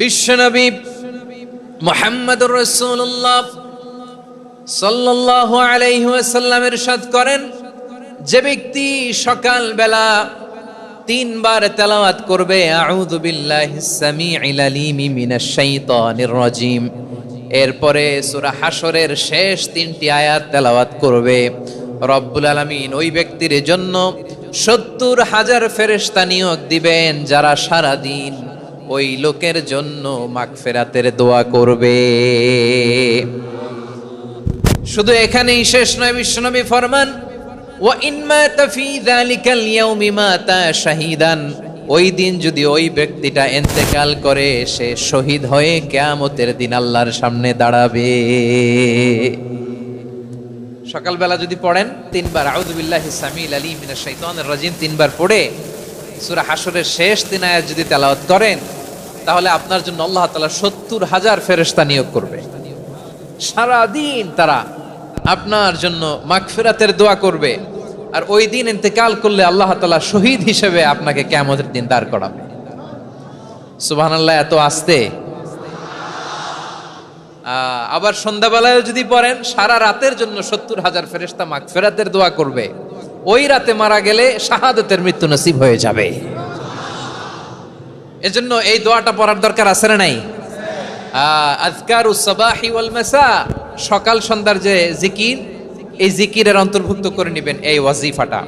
বিশ্বনবী মোহাম্মদুর রসুল্লাহ সাল্লাল্লাহু আলাইহি ওয়াসাল্লাম ইরশাদ করেন, যে ব্যক্তি সকাল বেলা তিনবার তেলাওয়াত করবে, আউযু বিল্লাহিস সামিউল আলিম মিনাশ শাইতানির রাজিম। এরপরে সূরা হাশরের শেষ তিনটি আয়াত তেলাওয়াত করবে, রব্বুল আলামিন ওই ব্যক্তির জন্য সত্তর হাজার ফেরেশতা নিয়োগ দিবেন যারা সারা দিন ওই লোকের জন্য মাগফিরাতের দোয়া করবে। শুধু এখানেই শেষ নয়, বিশ্বনবী ফরমান, ওয়া ইনমা তাফি যালিকাল মাতা শাহিদান ওই দিন যদি ওই ব্যক্তিটা ইন্তেকাল করে, সে শহীদ হয়ে কেয়ামতের দিন আল্লাহর সামনে দাঁড়াবে। সকালবেলা যদি পড়েন, তিনবার আউযুবিল্লাহি সামিল আলী মিনাশ শাইতানির রাজিম তিনবার পড়ে, সূরা হাশরের শেষ তিন আয়াত যদি তেলাওয়াত করেন তাহলে আপনার জন্য আল্লাহ তাআলা সত্তর হাজার ফেরেশতা নিয়োগ করবে। সারা দিন তারা আপনার জন্য মাগফিরাতের দোয়া করবে। আর ওই দিন ইন্তেকাল করলে আল্লাহ তালা শহীদ হিসেবে আপনাকে কিয়ামতের দিন দাঁড় করাবে। সুবহানাল্লাহ, এত আস্তে। আবার সন্ধ্যাবেলায় যদি পড়েন, সারা রাতের জন্য সত্তর হাজার ফেরেস্তা মাগফিরাতের দোয়া করবে। ওই রাতে মারা গেলে শাহাদতের মৃত্যু নসিব হয়ে যাবে। এজন্য এই দোয়াটা পড়ার দরকার আছে না নাই? আজকারু সাবাহি ওয়াল মাসা, সকাল সন্ধ্যার যে জিকির, এই জিকিরের অন্তর্ভুক্ত করে নেবেন এই ওয়াজিফাটা।